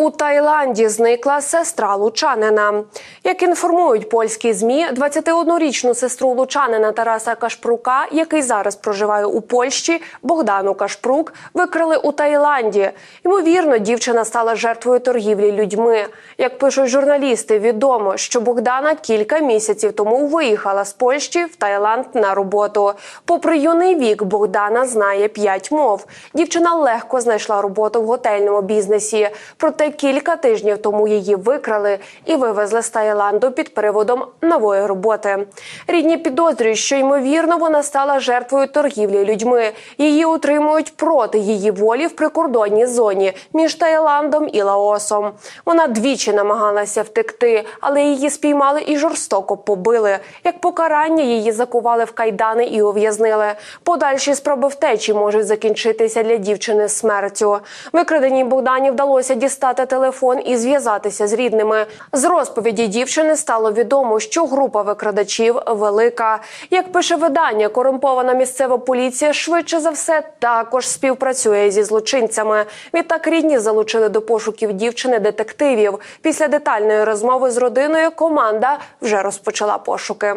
У Таїланді зникла сестра лучанина. Як інформують польські змі, 21-річну сестру лучанина Тараса Кашпрука, який зараз проживає у Польщі, Богдану Кашпрук, викрили у Таїланді. Ймовірно, дівчина стала жертвою торгівлі людьми. Як пишуть журналісти, відомо, що Богдана кілька місяців тому виїхала з Польщі в Таїланд на роботу. Попри юний вік, Богдана знає п'ять мов. Дівчина легко знайшла роботу в готельному бізнесі. Проте кілька тижнів тому її викрали і вивезли з Таїланду під приводом нової роботи. Рідні підозрюють, що ймовірно вона стала жертвою торгівлі людьми. Її утримують проти її волі в прикордонній зоні між Таїландом і Лаосом. Вона двічі намагалася втекти, але її спіймали і жорстоко побили. Як покарання її закували в кайдани і ув'язнили. Подальші спроби втечі можуть закінчитися для дівчини смертю. Викраденій Богдані вдалося дістати телефон і зв'язатися з рідними. З розповіді дівчини стало відомо, що група викрадачів велика. Як пише видання, корумпована місцева поліція швидше за все також співпрацює зі злочинцями. Відтак рідні залучили до пошуків дівчини детективів. Після детальної розмови з родиною команда вже розпочала пошуки.